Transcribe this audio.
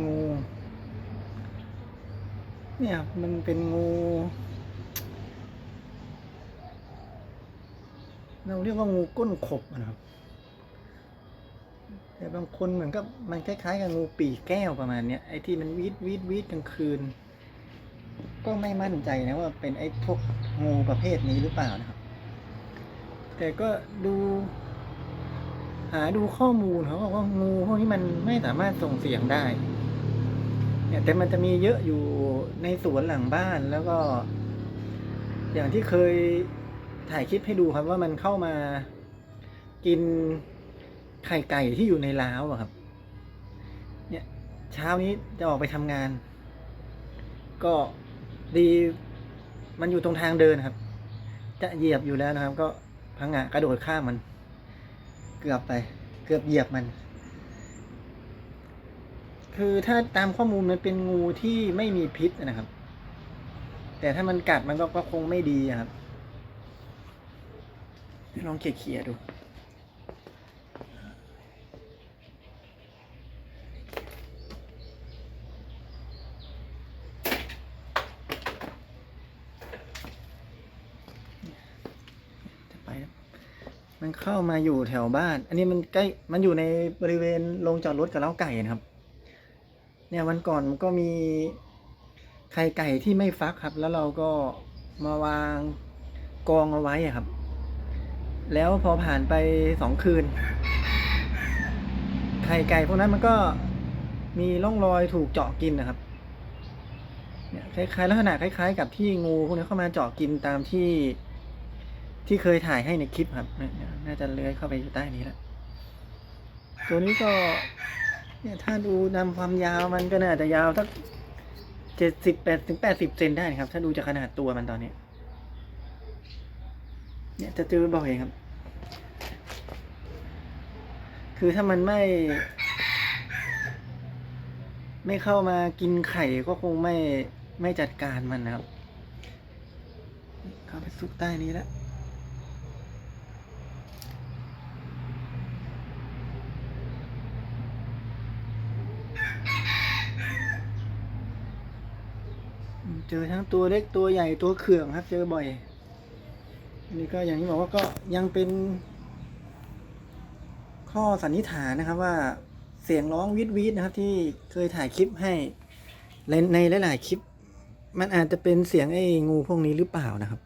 งู เนี่ยมันเป็นงูเราเรียกว่างูก้นขบนะครับ แต่บางคนเหมือนกับมันคล้ายๆกับงูปีแก้วประมาณเนี้ยไอ้ที่มันวีดวีดวีดกลางคืน ก็ไม่มั่นใจนะว่าเป็นไอ้พวกงูประเภทนี้หรือเปล่านะครับ แต่ก็ดูหาดูข้อมูลเขาบอกว่างูพวกนี้มันไม่สามารถส่งเสียงได้ เนี่ยแต่มันจะมีเยอะอยู่ในสวนหลังบ้านแล้วก็ อย่างที่เคยถ่ายคลิปให้ดูครับว่ามันเข้ามากินไข่ไก่ที่อยู่ในล้าวครับ เนี่ยเช้านี้จะออกไปทำงาน ก็ดีมันอยู่ตรงทางเดินครับ จะเหยียบอยู่แล้วนะครับ ก็พังงะกระโดดข้ามมัน เกือบไป เกือบเหยียบมัน คือถ้าตามข้อมูลมันเป็นงูที่ไม่มีพิษนะครับ แต่ถ้ามันกัดมันก็ก็คงไม่ดีครับลองเขี่ยๆดูจะไปแล้วมันเข้ามาอยู่แถวบ้าน อันนี้มันใกล้ มันอยู่ในบริเวณโรงจอดรถกับเล้าไก่นะครับ เนี่ยวันก่อนมันก็มีไข่ไก่ที่ไม่ฟักครับ แล้วเราก็มาวางกองเอาไว้อะครับ แล้วพอผ่านไปสองคืน ไข่ไก่พวกนั้นมันก็มีร่องรอยถูกเจาะกินนะครับ เนี่ยคล้ายๆลักษณะคล้าย ๆ กับที่งูพวกนี้เข้ามาเจาะกินตามที่ที่เคยถ่ายให้ในคลิปครับ น่าจะเลื้อยเข้าไปอยู่ใต้นี้แล้ว ตัวนี้ก็ เนี่ยถ้าดูนำความยาวมันก็น่าจะยาวสักเจ็ดสิบแปดถึงแปดสิบเซนได้นะครับ ถ้าดูจากขนาดตัวมันตอนนี้ เนี่ยจะเจอบ่อยครับ คือถ้ามันไม่ ไม่เข้ามากินไข่ก็คงไม่ไม่จัดการมันนะครับ เข้าไปซุกใต้นี้แล้ว เจอทั้งตัวเล็กตัวใหญ่ตัวเขื่องครับ เจอบ่อยอันนี้ก็อย่างที่บอกว่าก็ยังเป็น ข้อสันนิษฐานนะครับว่าเสียงร้องวิดวิดนะครับ ที่เคยถ่ายคลิปให้ในในหลายๆคลิป มันอาจจะเป็นเสียงไอ้งูพวกนี้หรือเปล่านะครับ